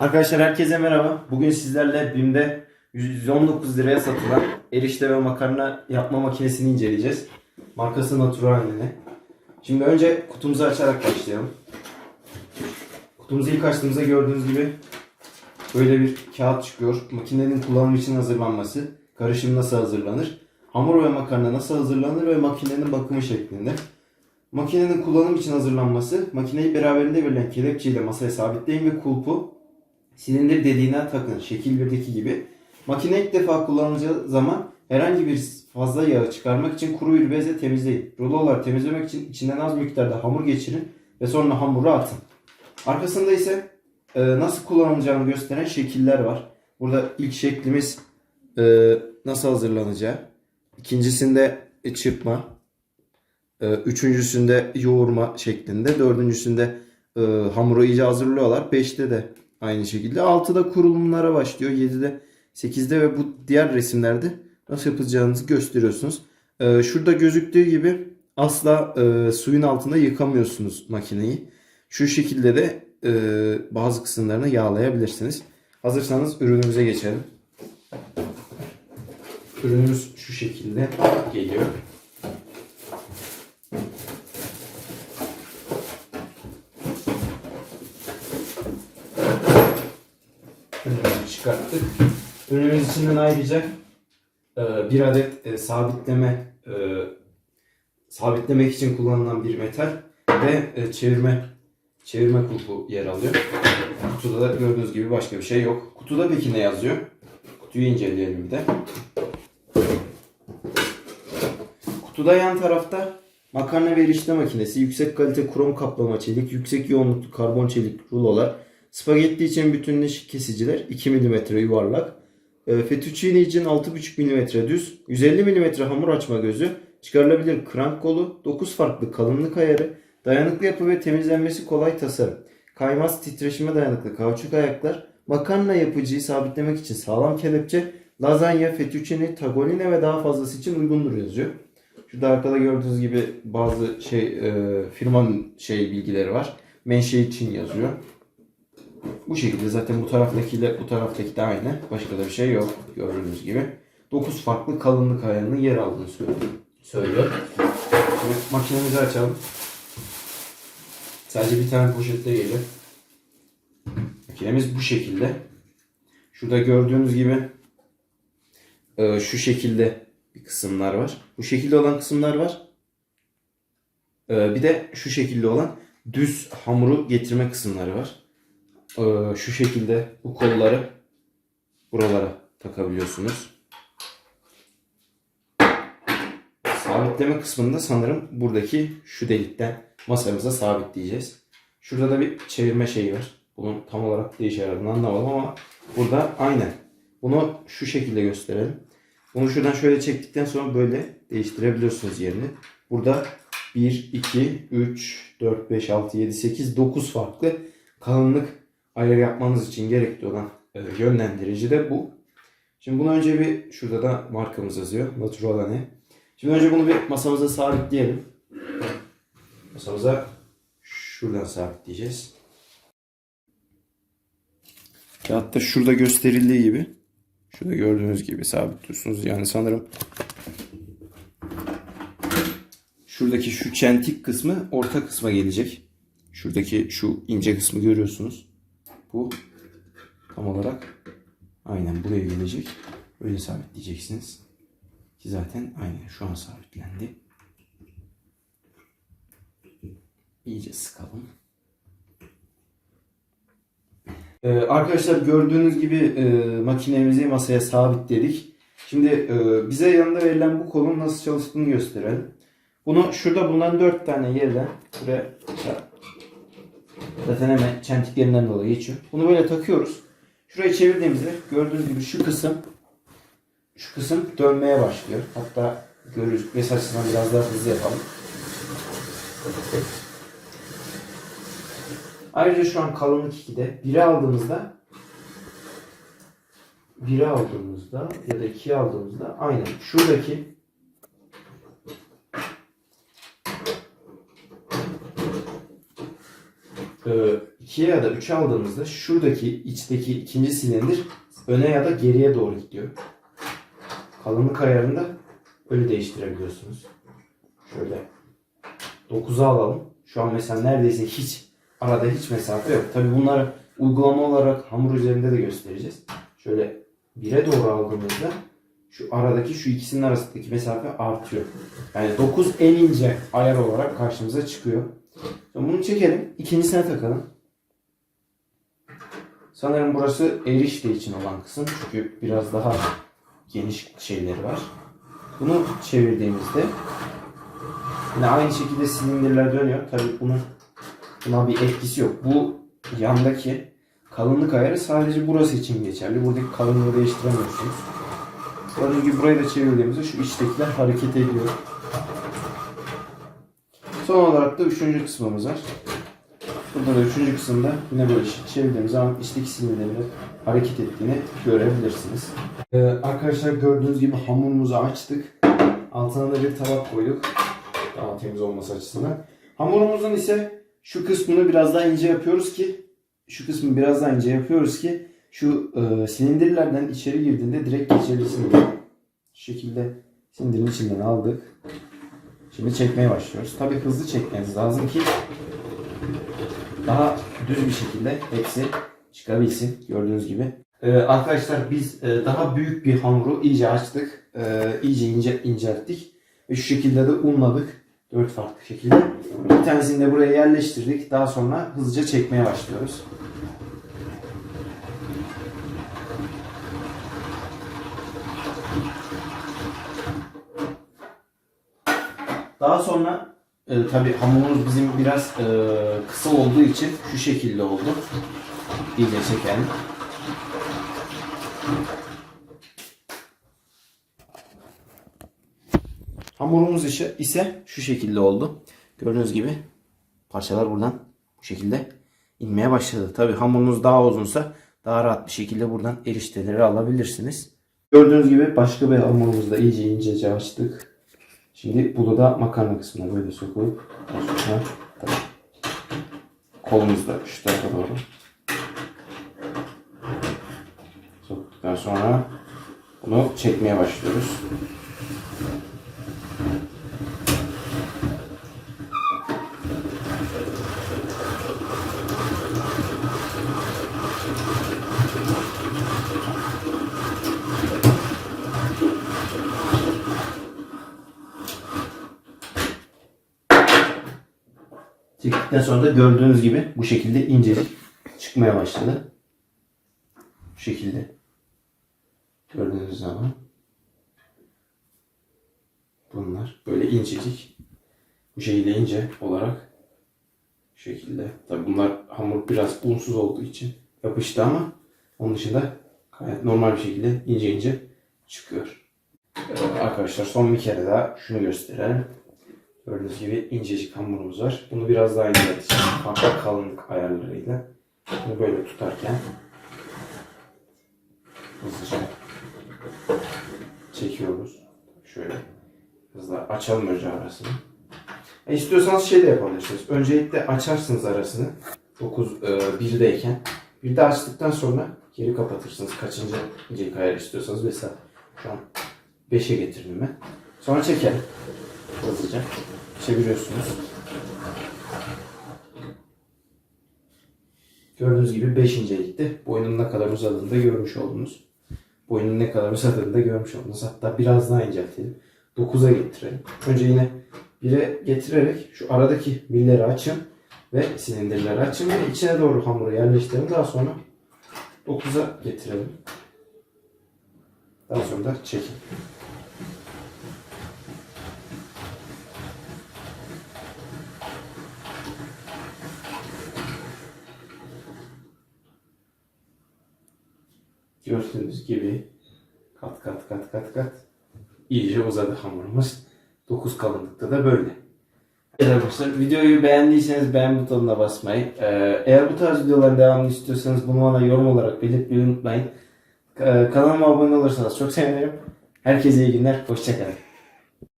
Arkadaşlar herkese merhaba. Bugün sizlerle BİM'de 119 liraya satılan erişte ve makarna yapma makinesini inceleyeceğiz. Markası Naturalini. Şimdi önce kutumuzu açarak başlayalım. Kutumuzu ilk açtığımızda gördüğünüz gibi böyle bir kağıt çıkıyor. Makinenin kullanım için hazırlanması, karışım nasıl hazırlanır, hamur ve makarna nasıl hazırlanır ve makinenin bakımı şeklinde. Makinenin kullanım için hazırlanması, makineyi beraberinde verilen kelepçeyle masaya sabitleyin ve kulpu silindir dediğine takın. Şekil 1'deki gibi. Makine ilk defa kullanılacağı zaman herhangi bir fazla yağı çıkarmak için kuru bir bezle temizleyin. Rulolar temizlemek için içinden az miktarda hamur geçirin ve sonra hamuru atın. Arkasında ise e, nasıl kullanılacağını gösteren şekiller var. Burada ilk şeklimiz e, nasıl hazırlanacağı. İkincisinde e, çırpma. E, üçüncüsünde yoğurma şeklinde. Dördüncüsünde e, hamuru iyice hazırlıyorlar. Beşte de aynı şekilde. Altıda kurulumlara başlıyor. Yedide, sekizde ve bu diğer resimlerde nasıl yapacağınızı gösteriyorsunuz. E, şurada gözüktüğü gibi asla e, suyun altında yıkamıyorsunuz makineyi. Şu şekilde de e, bazı kısımlarını yağlayabilirsiniz. Hazırsanız ürünümüze geçelim. Ürünümüz şu şekilde geliyor. Ürünümüzü çıkarttık. Ürünümüz içinden ayrıca e, bir adet e, sabitleme e, sabitlemek için kullanılan bir metal ve e, çevirme çevirme kulpu yer alıyor. Kutuda da gördüğünüz gibi başka bir şey yok. Kutuda peki ne yazıyor? Kutuyu inceleyelim bir de. Kutuda yan tarafta makarna ve erişte makinesi, yüksek kalite krom kaplama çelik, yüksek yoğunluklu karbon çelik rulolar, spagetti için bütünleşik kesiciler 2 mm yuvarlak, e, fettuccine için 6,5 mm düz, 150 mm hamur açma gözü, çıkarılabilir krank kolu, 9 farklı kalınlık ayarı, dayanıklı yapı ve temizlenmesi kolay tasarım, kaymaz titreşime dayanıklı kauçuk ayaklar, makarna yapıcıyı sabitlemek için sağlam kelepçe, lazanya, fettuccine, tagoline ve daha fazlası için uygundur yazıyor. Şurada arkada gördüğünüz gibi bazı şey e, firmanın şey bilgileri var. Menşe için yazıyor. Bu şekilde zaten bu taraftakiyle bu taraftaki de aynı. Başka da bir şey yok gördüğünüz gibi. 9 farklı kalınlık ayarının yer aldığını söylüyor. söylüyor. Şimdi makinemizi açalım. Sadece bir tane poşette geliyor. Makinemiz bu şekilde. Şurada gördüğünüz gibi e, şu şekilde bir kısımlar var. Bu şekilde olan kısımlar var. E, bir de şu şekilde olan düz hamuru getirme kısımları var. E, şu şekilde bu kolları buralara takabiliyorsunuz. Sabitleme kısmında sanırım buradaki şu delikten masamıza sabitleyeceğiz. Şurada da bir çevirme şeyi var. Bunun tam olarak ne işe yaradığını anlamadım ama burada aynen. Bunu şu şekilde gösterelim. Bunu şuradan şöyle çektikten sonra böyle değiştirebiliyorsunuz yerini. Burada 1, 2, 3, 4, 5, 6, 7, 8, 9 farklı kalınlık ayar yapmanız için gerekli olan e, yönlendirici de bu. Şimdi bunu önce bir şurada da markamız yazıyor. Naturalane. Şimdi önce bunu bir masamıza sabitleyelim. Masamıza şuradan sabitleyeceğiz. Ve hatta şurada gösterildiği gibi şurada gördüğünüz gibi sabitliyorsunuz. Yani sanırım şuradaki şu çentik kısmı orta kısma gelecek. Şuradaki şu ince kısmı görüyorsunuz. Bu tam olarak aynen buraya gelecek. Öyle sabitleyeceksiniz. Ki zaten aynen şu an sabitlendi. İyice sıkalım. Ee, arkadaşlar gördüğünüz gibi e, makinemizi masaya sabitledik. Şimdi e, bize yanında verilen bu kolun nasıl çalıştığını gösterelim. Bunu şurada bulunan 4 tane yerden buraya zaten hemen çentiklerinden dolayı geçiyor. Bunu böyle takıyoruz. Şurayı çevirdiğimizde gördüğünüz gibi şu kısım şu kısım dönmeye başlıyor. Hatta görürüz. Açısından biraz daha hızlı yapalım. Ayrıca şu an kalınlık 2'de. 1'i aldığımızda 1'i aldığımızda ya da 2'yi aldığımızda aynen şuradaki ikiye ya da üçe aldığımızda şuradaki içteki ikinci silindir öne ya da geriye doğru gidiyor. Kalınlık ayarında öyle değiştirebiliyorsunuz. Şöyle 9'a alalım. Şu an mesela neredeyse hiç arada hiç mesafe yok. Tabi bunları uygulama olarak hamur üzerinde de göstereceğiz. Şöyle 1'e doğru aldığımızda şu aradaki şu ikisinin arasındaki mesafe artıyor. Yani 9 en ince ayar olarak karşımıza çıkıyor. Bunu çekelim. ikincisine takalım. Sanırım burası erişte için olan kısım. Çünkü biraz daha geniş şeyleri var. Bunu çevirdiğimizde yine aynı şekilde silindirler dönüyor. Tabii bunun buna bir etkisi yok. Bu yandaki kalınlık ayarı sadece burası için geçerli. Buradaki kalınlığı değiştiremiyorsunuz. Gördüğünüz gibi burayı da çevirdiğimizde şu içtekiler hareket ediyor. Son olarak da üçüncü kısmımız var. Burada da üçüncü kısımda yine böyle çevirdiğimiz zaman içteki silindirlerin hareket ettiğini görebilirsiniz. Ee, arkadaşlar gördüğünüz gibi hamurumuzu açtık. Altına da bir tabak koyduk. Daha temiz olması açısından. Hamurumuzun ise şu kısmını biraz daha ince yapıyoruz ki şu kısmı biraz daha ince yapıyoruz ki şu e, silindirlerden içeri girdiğinde direkt geçebilsin diye. Şu şekilde silindirin içinden aldık. Şimdi çekmeye başlıyoruz. Tabii hızlı çekmeniz lazım ki daha düz bir şekilde hepsi çıkabilsin gördüğünüz gibi. Ee, arkadaşlar biz e, daha büyük bir hamuru iyice açtık. E, iyice ince incelttik. Ve şu şekilde de unladık. Dört farklı şekilde. Bir tanesini de buraya yerleştirdik. Daha sonra hızlıca çekmeye başlıyoruz. Daha sonra e, tabi hamurumuz bizim biraz e, kısa olduğu için şu şekilde oldu. İyice çekelim. Hamurumuz ise, şu şekilde oldu. Gördüğünüz gibi parçalar buradan bu şekilde inmeye başladı. Tabi hamurunuz daha uzunsa daha rahat bir şekilde buradan erişteleri alabilirsiniz. Gördüğünüz gibi başka bir hamurumuzu da iyice incece açtık. Şimdi bunu da makarna kısmına böyle sokup sonra tabii kolumuzu da şu tarafa doğru soktuktan sonra bunu çekmeye başlıyoruz. Çektikten sonra da gördüğünüz gibi bu şekilde incecik çıkmaya başladı. Bu şekilde. Gördüğünüz zaman. Bunlar böyle incecik. Bu şekilde ince olarak. Bu şekilde. Tabi bunlar hamur biraz unsuz olduğu için yapıştı ama onun dışında gayet normal bir şekilde ince ince çıkıyor. Arkadaşlar son bir kere daha şunu gösterelim. Gördüğünüz gibi incecik hamurumuz var. Bunu biraz daha incelteceğim. Farklı kalınlık ayarlarıyla. Bunu böyle tutarken hızlıca çekiyoruz. Şöyle hızla açalım önce arasını. E istiyorsanız şey de yapabilirsiniz. Öncelikle açarsınız arasını. 9 e, 1'deyken. Bir de açtıktan sonra geri kapatırsınız. Kaçıncı incelik ayar istiyorsanız. Mesela şu an 5'e getirdim ben. Sonra çekelim. Hızlıca çeviriyorsunuz. Gördüğünüz gibi 5 incelikte. Boynun ne kadar uzadığını da görmüş oldunuz. Boynun ne kadar uzadığını da görmüş oldunuz. Hatta biraz daha inceltelim. 9'a getirelim. Önce yine 1'e getirerek şu aradaki milleri açın ve silindirleri açın ve içine doğru hamuru yerleştirin. Daha sonra 9'a getirelim. Daha sonra da çekin. Gördüğünüz gibi kat kat kat kat kat iyice uzadı hamurumuz. 9 kalınlıkta da böyle. Evet arkadaşlar videoyu beğendiyseniz beğen butonuna basmayı. Ee, eğer bu tarz videoların devamını istiyorsanız bunu bana yorum olarak belirtmeyi unutmayın. Ee, kanalıma abone olursanız çok sevinirim. Herkese iyi günler. Hoşçakalın.